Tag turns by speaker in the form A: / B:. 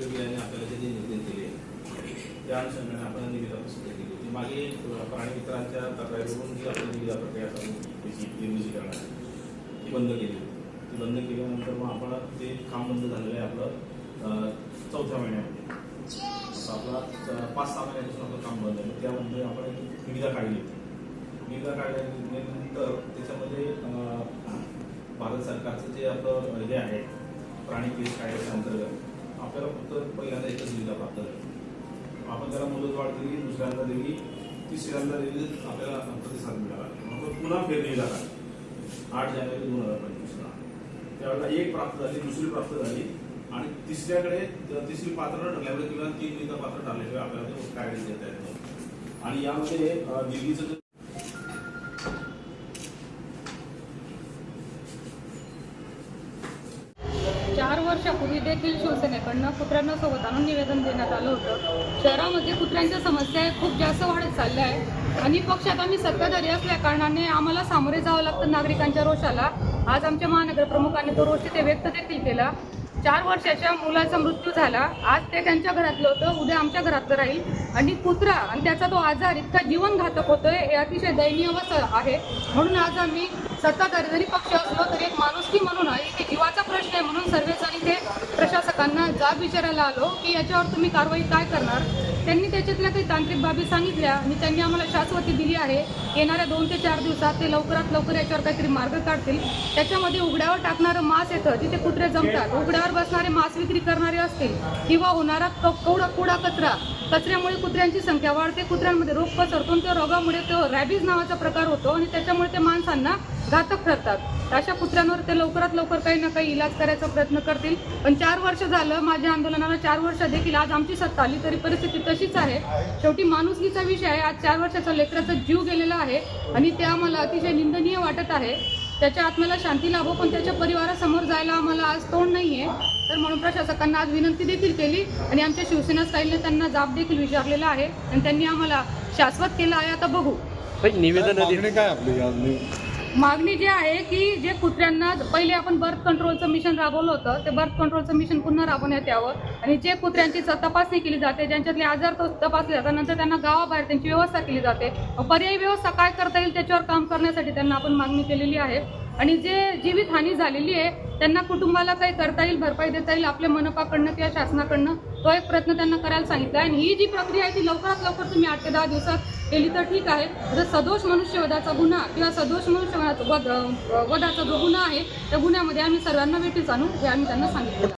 A: यांनी आपल्याला जे निवेदन केले त्या अनुषंगाने आपण निविदा प्रसिद्ध केली. होती मागे अ, प्राणी मित्रांच्या तक्रारीवरून जी आपण निविदा प्रक्रिया निर्मिती करणार ती बंद केली. होती ती बंद केल्यानंतर मग आपण ते काम बंद झालेलं आहे आपलं चौथ्या महिन्यामध्ये. आपला पाच सहा महिन्यापासून आपलं काम बंद आहे. त्यामध्ये आपण एक निविदा काढली होती. निविदा काढल्यानंतर त्याच्यामध्ये भारत सरकारचं जे आपलं हे आहे प्राणी केस कायद्याच्या अंतर्गत आपल्याला फक्त पहिल्यांदा एकच लिहिला प्राप्त झाला आपण त्याला मुदतवाढ दिली दुसऱ्यांदा दिली तिसऱ्यांदा दिली आपल्याला प्रतिसाद मिळाला. मग पुन्हा फेरणी झाला. आठ जानेवारी दोन हजार पंचवीसला त्यावेळेला एक प्राप्त झाली दुसरी प्राप्त झाली आणि तिसऱ्याकडे तिसरी पात्र ठरल्यामुळे किंवा तीन निविदा पात्र ठरल्याशिवाय आपल्याला ते कायदे देता येतं आणि यामध्ये दिल्लीचं जे
B: चार वर्षापूर्वी देखील शिवसेनेकडनं कुत्र्यांना सोबत आणून निवेदन देण्यात आलं होतं. शहरामध्ये कुत्र्यांच्या समस्या खूप जास्त वाढत चालल्या आहे आणि पक्षात आम्ही सत्ताधारी असल्या कारणाने आम्हाला सामोरे जावं लागतं नागरिकांच्या रोषाला. आज आमच्या महानगर प्रमुखांनी तो रोष तिथे व्यक्त देखील केला. चार वर्षाच्या मुलाचा मृत्यू झाला. आज ते त्यांच्या घरातलं होतं. उद्या आमच्या घरातलं राहील. आणि कुत्रा आणि त्याचा तो आजार इतका जीवनघातक होतोय हे अतिशय दयनीय अवस्था आहे. म्हणून आज आम्ही सत्ताधारी जरी पक्ष असलो तरी एक माणुसकी म्हणून आहे आहे म्हणून सर्वजण इथे प्रशासकांना जाब विचारायला आलो की याच्यावर तुम्ही कारवाई काय करणार? त्यांनी त्याच्यातल्या काही तांत्रिक बाबी सांगितल्या आणि त्यांनी आम्हाला शाश्वती दिली आहे. येणाऱ्या दोन ते चार दिवसात ते लवकरात लवकर याच्यावर काहीतरी मार्ग काढतील. त्याच्यामध्ये उघड्यावर टाकणारं मास येतं जिथे कुत्रे जमतात. उघड्यावर बसणारे मास विक्री करणारे असतील किंवा होणारा क- कवडा कुडा कचरा. कचऱ्यामुळे कुत्र्यांची संख्या वाढते. कुत्र्यांमध्ये रोग पसरतो त्या रोगामुळे तो रॅबीज नावाचा प्रकार होतो आणि त्याच्यामुळे ते माणसांना घातक ठरतात. अशा कुत्र्यांवर ते लवकरात लवकर काही ना काही इलाज करायचा प्रयत्न करतील. पण चार वर्ष झालं माझ्या आंदोलनाला चार वर्ष देखील आज आमची सत्ता आली तरी परिस्थिती तशीच आहे. शेवटी माणुसकीचा विषय आहे. आज चार वर्षाचा लेकराचा जीव गेलेला आहे आणि ते आम्हाला अतिशय निंदनीय वाटत आहे. त्याच्या आत्म्याला शांती लाभो पण त्याच्या परिवारासमोर जायला आम्हाला आज तोंड नाहीये. तर म्हणून प्रशासकांना आज विनंती देखील केली आणि आमच्या शिवसेना स्टाईलने त्यांना जाब देखील विचारलेला आहे आणि त्यांनी आम्हाला शाश्वत केलं आहे. आता बघू.
C: निवेदन
D: काय आपली?
B: मागणी जी आहे की जे कुत्र्यांना पहिले आपण बर्थ कंट्रोलचं मिशन राबवलं होतं ते बर्थ कंट्रोलचं मिशन पुन्हा राबवण्यात यावं. आणि जे कुत्र्यांची तपासणी केली जाते ज्यांच्यातले आजार तो तपासले जातात नंतर त्यांना गावाबाहेर त्यांची व्यवस्था केली जाते. पर्यायी व्यवस्था काय करता येईल त्याच्यावर काम करण्यासाठी त्यांना आपण मागणी केलेली आहे. आणि जे जीवितहानी झालेली आहे त्यांना कुटुंबाला काही करता येईल भरपाई देता येईल आपल्या मनपाकडनं किंवा शासनाकडनं तो एक प्रयत्न त्यांना करायला सांगितला आहे. आणि ही जी प्रक्रिया आहे ती लवकरात लवकर तुम्ही आठ ते दहा दिवसात केली तर ठीक आहे. जर सदोष मनुष्यवधाचा गुन्हा किंवा सदोष मनुष्यवधाचा वध वधाचा जो गुन्हा आहे त्या गुन्ह्यामध्ये आम्ही सर्वांना वेटीस आणू हे आम्ही त्यांना सांगितलं